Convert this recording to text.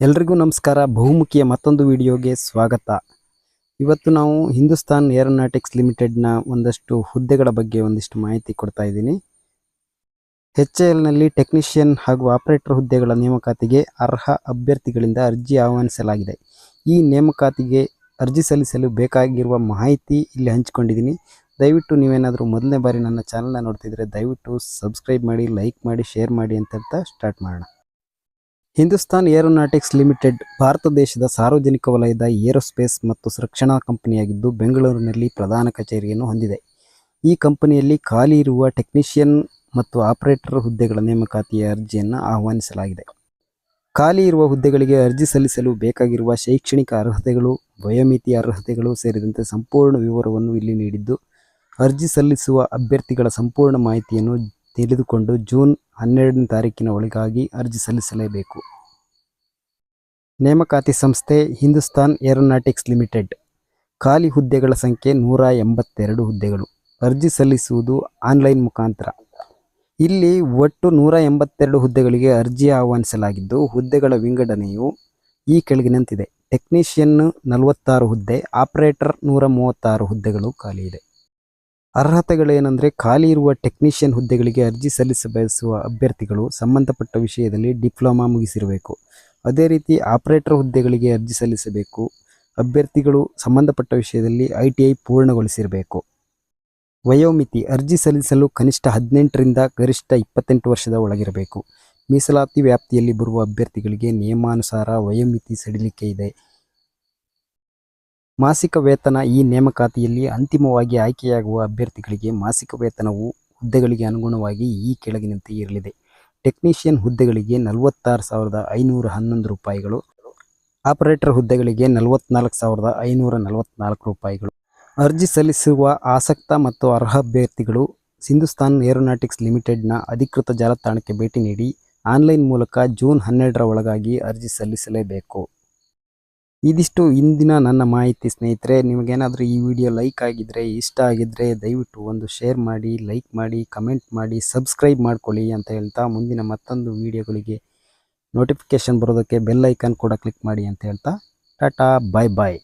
ಎಲ್ರಿಗೂ ನಮಸ್ಕಾರ. ಬಹುಮುಖಿಯ ಮತ್ತೊಂದು ವಿಡಿಯೋಗೆ ಸ್ವಾಗತ. ಇವತ್ತು ನಾವು ಹಿಂದೂಸ್ತಾನ್ ಏರೋನಾಟಿಕ್ಸ್ ಲಿಮಿಟೆಡ್ನ ಒಂದಷ್ಟು ಹುದ್ದೆಗಳ ಬಗ್ಗೆ ಒಂದಿಷ್ಟು ಮಾಹಿತಿ ಕೊಡ್ತಾ ಇದ್ದೀನಿ. ಎಚ್ ಎಲ್ನಲ್ಲಿ ಟೆಕ್ನಿಷಿಯನ್ ಹಾಗೂ ಆಪರೇಟರ್ ಹುದ್ದೆಗಳ ನೇಮಕಾತಿಗೆ ಅರ್ಹ ಅಭ್ಯರ್ಥಿಗಳಿಂದ ಅರ್ಜಿ ಆಹ್ವಾನಿಸಲಾಗಿದೆ. ಈ ನೇಮಕಾತಿಗೆ ಅರ್ಜಿ ಸಲ್ಲಿಸಲು ಬೇಕಾಗಿರುವ ಮಾಹಿತಿ ಇಲ್ಲಿ ಹಂಚಿಕೊಂಡಿದ್ದೀನಿ. ದಯವಿಟ್ಟು ನೀವೇನಾದರೂ ಮೊದಲನೇ ಬಾರಿ ನನ್ನ ಚಾನಲ್ನ ನೋಡ್ತಿದ್ರೆ ದಯವಿಟ್ಟು ಸಬ್ಸ್ಕ್ರೈಬ್ ಮಾಡಿ, ಲೈಕ್ ಮಾಡಿ, ಶೇರ್ ಮಾಡಿ ಅಂತ ಹೇಳ್ತಾ ಸ್ಟಾರ್ಟ್ ಮಾಡೋಣ. ಹಿಂದೂಸ್ತಾನ್ ಏರೋನಾಟಿಕ್ಸ್ ಲಿಮಿಟೆಡ್ ಭಾರತ ದೇಶದ ಸಾರ್ವಜನಿಕ ವಲಯದ ಏರೋಸ್ಪೇಸ್ ಮತ್ತು ರಕ್ಷಣಾ ಕಂಪನಿಯಾಗಿದ್ದು ಬೆಂಗಳೂರಿನಲ್ಲಿ ಪ್ರಧಾನ ಕಚೇರಿಯನ್ನು ಹೊಂದಿದೆ. ಈ ಕಂಪನಿಯಲ್ಲಿ ಖಾಲಿ ಇರುವ ಟೆಕ್ನಿಷಿಯನ್ ಮತ್ತು ಆಪರೇಟರ್ ಹುದ್ದೆಗಳ ನೇಮಕಾತಿಯ ಅರ್ಜಿಯನ್ನು ಆಹ್ವಾನಿಸಲಾಗಿದೆ. ಖಾಲಿ ಇರುವ ಹುದ್ದೆಗಳಿಗೆ ಅರ್ಜಿ ಸಲ್ಲಿಸಲು ಬೇಕಾಗಿರುವ ಶೈಕ್ಷಣಿಕ ಅರ್ಹತೆಗಳು, ವಯೋಮಿತಿ ಅರ್ಹತೆಗಳು ಸೇರಿದಂತೆ ಸಂಪೂರ್ಣ ವಿವರವನ್ನು ಇಲ್ಲಿ ನೀಡಿದ್ದು, ಅರ್ಜಿ ಸಲ್ಲಿಸುವ ಅಭ್ಯರ್ಥಿಗಳ ಸಂಪೂರ್ಣ ಮಾಹಿತಿಯನ್ನು ತಿಳಿದುಕೊಂಡು ಜೂನ್ ಹನ್ನೆರಡನೇ ತಾರೀಕಿನ ಒಳಗಾಗಿ ಅರ್ಜಿ ಸಲ್ಲಿಸಲೇಬೇಕು. ನೇಮಕಾತಿ ಸಂಸ್ಥೆ ಹಿಂದೂಸ್ತಾನ್ ಏರೋನಾಟಿಕ್ಸ್ ಲಿಮಿಟೆಡ್. ಖಾಲಿ ಹುದ್ದೆಗಳ ಸಂಖ್ಯೆ ನೂರ ಎಂಬತ್ತೆರಡು ಹುದ್ದೆಗಳು. ಅರ್ಜಿ ಸಲ್ಲಿಸುವುದು ಆನ್ಲೈನ್ ಮುಖಾಂತರ. ಇಲ್ಲಿ ಒಟ್ಟು ನೂರ ಎಂಬತ್ತೆರಡು ಹುದ್ದೆಗಳಿಗೆ ಅರ್ಜಿ ಆಹ್ವಾನಿಸಲಾಗಿದ್ದು, ಹುದ್ದೆಗಳ ವಿಂಗಡಣೆಯು ಈ ಕೆಳಗಿನಂತಿದೆ ಟೆಕ್ನಿಷಿಯನ್ನು ನಲವತ್ತಾರು ಹುದ್ದೆ, ಆಪರೇಟರ್ ನೂರ ಮೂವತ್ತಾರು ಹುದ್ದೆಗಳು ಖಾಲಿ ಇದೆ. ಅರ್ಹತೆಗಳೇನೆಂದರೆ ಖಾಲಿ ಇರುವ ಟೆಕ್ನಿಷಿಯನ್ ಹುದ್ದೆಗಳಿಗೆ ಅರ್ಜಿ ಸಲ್ಲಿಸ ಬಯಸುವ ಅಭ್ಯರ್ಥಿಗಳು ಸಂಬಂಧಪಟ್ಟ ವಿಷಯದಲ್ಲಿ ಡಿಪ್ಲೊಮಾ ಮುಗಿಸಿರಬೇಕು. ಅದೇ ರೀತಿ ಆಪರೇಟರ್ ಹುದ್ದೆಗಳಿಗೆ ಅರ್ಜಿ ಸಲ್ಲಿಸಬೇಕು. ಅಭ್ಯರ್ಥಿಗಳು ಸಂಬಂಧಪಟ್ಟ ವಿಷಯದಲ್ಲಿ ಐ ಟಿ ಐ ಪೂರ್ಣಗೊಳಿಸಿರಬೇಕು. ವಯೋಮಿತಿ ಅರ್ಜಿ ಸಲ್ಲಿಸಲು ಕನಿಷ್ಠ ಹದಿನೆಂಟರಿಂದ ಗರಿಷ್ಠ ಇಪ್ಪತ್ತೆಂಟು ವರ್ಷದ ಒಳಗಿರಬೇಕು. ಮೀಸಲಾತಿ ವ್ಯಾಪ್ತಿಯಲ್ಲಿ ಬರುವ ಅಭ್ಯರ್ಥಿಗಳಿಗೆ ನಿಯಮಾನುಸಾರ ವಯೋಮಿತಿ ಸಡಿಲಿಕೆ ಇದೆ. ಮಾಸಿಕ ವೇತನ ಈ ನೇಮಕಾತಿಯಲ್ಲಿ ಅಂತಿಮವಾಗಿ ಆಯ್ಕೆಯಾಗುವ ಅಭ್ಯರ್ಥಿಗಳಿಗೆ ಮಾಸಿಕ ವೇತನವು ಹುದ್ದೆಗಳಿಗೆ ಅನುಗುಣವಾಗಿ ಈ ಕೆಳಗಿನಂತೆ ಇರಲಿದೆ. ಟೆಕ್ನಿಷಿಯನ್ ಹುದ್ದೆಗಳಿಗೆ ನಲವತ್ತಾರು ಸಾವಿರದ ಐನೂರ ಹನ್ನೊಂದು ರೂಪಾಯಿಗಳು, ಆಪರೇಟರ್ ಹುದ್ದೆಗಳಿಗೆ ನಲವತ್ನಾಲ್ಕು ಸಾವಿರದ ಐನೂರ ನಲವತ್ನಾಲ್ಕು ರೂಪಾಯಿಗಳು. ಅರ್ಜಿ ಸಲ್ಲಿಸುವ ಆಸಕ್ತ ಮತ್ತು ಅರ್ಹ ಅಭ್ಯರ್ಥಿಗಳು ಸಿಂಧುಸ್ತಾನ್ ಏರೋನಾಟಿಕ್ಸ್ ಲಿಮಿಟೆಡ್ನ ಅಧಿಕೃತ ಜಾಲತಾಣಕ್ಕೆ ಭೇಟಿ ನೀಡಿ ಆನ್ಲೈನ್ ಮೂಲಕ ಜೂನ್ ಹನ್ನೆರಡರ ಒಳಗಾಗಿ ಅರ್ಜಿ ಸಲ್ಲಿಸಲೇಬೇಕು. ಇದಿಷ್ಟು ಇಂದಿನ ನನ್ನ ಮಾಹಿತಿ ಸ್ನೇಹಿತರೆ, ನಿಮಗೇನಾದರೂ ಈ ವಿಡಿಯೋ ಲೈಕ್ ಆಗಿದ್ದರೆ ಇಷ್ಟ ಆಗಿದ್ದರೆ ದಯವಿಟ್ಟು ಒಂದು ಶೇರ್ ಮಾಡಿ, ಲೈಕ್ ಮಾಡಿ, ಕಮೆಂಟ್ ಮಾಡಿ, ಸಬ್ಸ್ಕ್ರೈಬ್ ಮಾಡ್ಕೊಳ್ಳಿ ಅಂತ ಹೇಳ್ತಾ ಮುಂದಿನ ಮತ್ತೊಂದು ವಿಡಿಯೋಗಳಿಗೆ ನೋಟಿಫಿಕೇಷನ್ ಬರೋದಕ್ಕೆ ಬೆಲ್ ಐಕಾನ್ ಕೂಡ ಕ್ಲಿಕ್ ಮಾಡಿ ಅಂತ ಹೇಳ್ತಾ, ಟಾಟಾ, ಬಾಯ್ ಬಾಯ್.